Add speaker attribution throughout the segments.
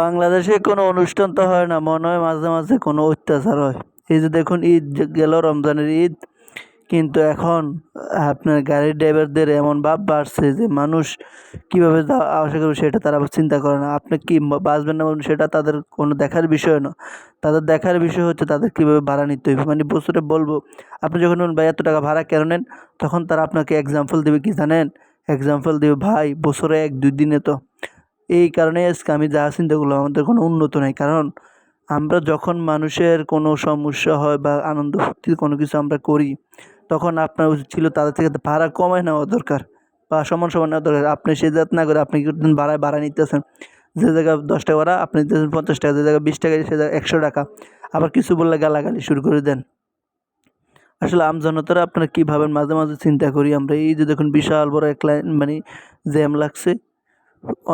Speaker 1: বাংলাদেশে কোনো অনুষ্ঠান তো হয় না, মনে হয় মাঝে মাঝে কোনো অত্যাচার হয়। এই যে দেখুন, ঈদ গেল, রমজানের ঈদ। কিন্তু এখন আপনার গাড়ির ড্রাইভারদের এমন ভাব বাড়ছে যে মানুষ কীভাবে আসা করবে সেটা তারা চিন্তা করে না। আপনি কি বাঁচবেন না সেটা তাদের কোনো দেখার বিষয় না। তাদের দেখার বিষয় হচ্ছে তাদের কীভাবে ভাড়া নিতে হইবে। মানে বছরে বলব, আপনি যখন বলবেন, ভাই, এত টাকা ভাড়া কেন নেন? তখন তারা আপনাকে এক্সাম্পল দেবে কি জানেন? এক্সাম্পল দেবে, ভাই, বছরে এক দুই দিনে তো এই কারণে আজকে আমি যা চিন্তা করলাম, আমাদের কোনো উন্নত নাই। কারণ আমরা যখন মানুষের কোনো সমস্যা হয় বা আনন্দ ফুর্তির কোনো কিছু আমরা করি, তখন আপনার উচিত ছিল তাদের থেকে ভাড়া কমায় নেওয়া দরকার বা সমান সমান নেওয়া দরকার। আপনি সে জাত না করে আপনি কি করতেছেন ভাড়ায় ভাড়া নিতেছেন? যে জায়গায় দশ টাকা ভাড়া, আপনি দিতেছেন পঞ্চাশ টাকা, যে জায়গায় বিশ টাকা, সে জায়গায় একশো টাকা। আবার কিছু বললে গালাগালি শুরু করে দেন। আসলে আমজনতারা আপনারা কী ভাবেন মাঝে মাঝে চিন্তা করি আমরা, এই যে দেখুন বিশাল বড় এক লাইন মানে জ্যাম লাগছে।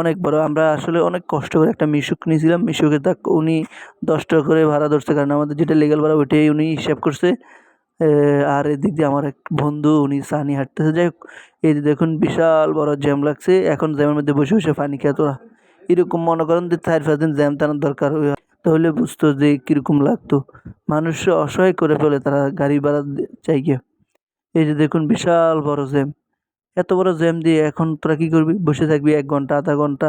Speaker 1: অনেক বড়। আমরা আসলে অনেক কষ্ট করে একটা মিশুক নিয়েছিলাম। মিশুকে তা উনি দশ টাকা করে ভাড়া ধরছে, কারণ আমাদের যেটা লিগ্যাল ভাড়া ওইটাই উনি হিসাব করছে। আর এদিক দিয়ে আমার এক বন্ধু, উনি সানি হাঁটতেছে। যাই হোক, এই দেখুন, বিশাল বড় জ্যাম লাগছে। এখন জ্যামের মধ্যে বসে বসে পানি খেয়ে তোরা। এরকম মনে করেন যে চার পাঁচ দিন জ্যাম টানার দরকার তাহলে বুঝতো যে কীরকম লাগতো। মানুষ অসহায় করে ফেলে তারা গাড়ি ভাড়া চাই গিয়ে এই যে দেখুন, বিশাল বড় জ্যাম। এত বড় জ্যাম দিয়ে এখন তোরা কী করবি? বসে থাকবি এক ঘণ্টা, আধা ঘণ্টা?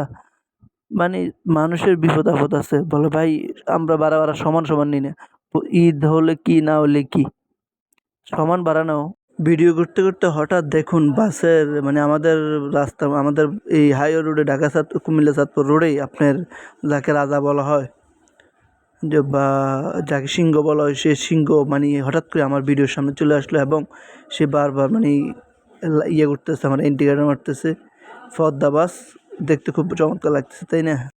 Speaker 1: মানে মানুষের বিপদ আপদ আছে। বলে ভাই, আমরা ভাড়া ভাড়া সমান সমান নিই না। ঈদ হলে কি, না হলে কি? সমান ভাড়া নাও। ভিডিও করতে করতে হঠাৎ দেখুন বাসের মানে আমাদের রাস্তা, আমাদের এই হাইওয়ে রোডে, ঢাকা সাত, কুমিল্লা সাতপুর রোডেই আপনার যাকে রাজা বলা হয়, যে বা, যাকে সিংহ বলা হয়, সে সিংহ মানে হঠাৎ করে আমার ভিডিওর সামনে চলে আসলো এবং সে বারবার মানে ইয়ে করতেছে আমার ইন্ডিকেটার মারতেছে। ফদ্দা বাস দেখতে খুব চমৎকার লাগতেছে তাই না?